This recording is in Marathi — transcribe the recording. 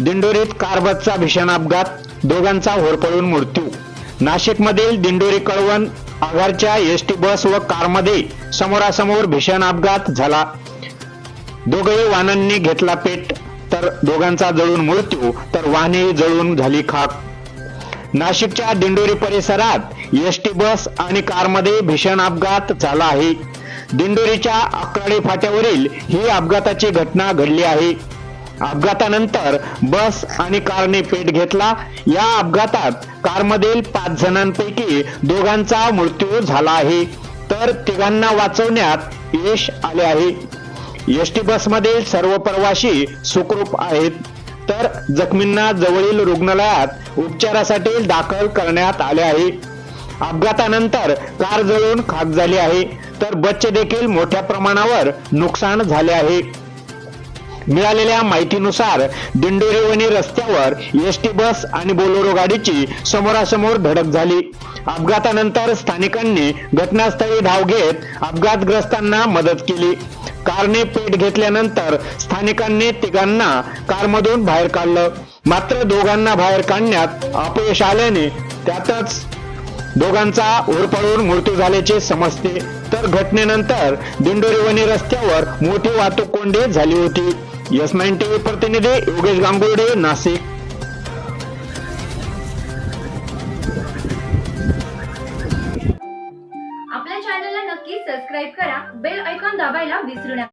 दिंडोरीत कारबसचा भीषण अपघात दोघांचा होरपळून मृत्यू. नाशिकमधील दिंडोरी कळवण आगारच्या एस टी बस व कारमध्ये समोरासमोर भीषण अपघात झाला. दोघेही वाहनांनी घेतला पेट तर दोघांचा जळून मृत्यू तर वाहने जळून झाली खाक. नाशिकच्या दिंडोरी परिसरात एस टी बस आणि कारमध्ये भीषण अपघात झाला आहे. दिंडोरीच्या अक्राडी फाट्यावरील ही अपघाताची घटना घडली आहे. अपघातानंतर बस आणि कारने पेट घेतला. या अपघातात कारमधील पाच जणांपैकी दोघांचा मृत्यू झाला आहे. तर तिघांना वाचवण्यात यश आले आहे. एस टी बसमधील सर्व प्रवासी सुखरूप आहेत. तर जखमींना जवळील रुग्णालयात उपचारासाठी दाखल करण्यात आले आहे. अपघातानंतर कार जळून खाक झाली आहे. तर बच्चे देखील मोठ्या प्रमाणावर नुकसान झाले आहे. मिळालेल्या माहितीनुसार दिंडोरीवणी रस्त्यावर एस टी बस आणि बोलेरो गाडीची समोरासमोर धडक झाली. अपघातानंतर स्थानिकांनी घटनास्थळी धाव घेत अपघातग्रस्तांना मदत केली. कारने पेट घेतल्यानंतर स्थानिकांनी तिघांना कारमधून बाहेर काढलं. मात्र दोघांना बाहेर काढण्यात अपयश आल्याने त्यातच दोघांचा ओरपडून मृत्यू झाल्याचे समजते. तर घटनेनंतर दिंडोरीवणी रस्त्यावर मोठी वाहतूक कोंडी झाली होती. यस नाईन टीव्ही प्रतिनिधी योगेश गांगुर्डे नाशिक. आपल्या चॅनलला नक्की सबस्क्राईब करा. बेल ऐकॉन दाबायला विसरू नका.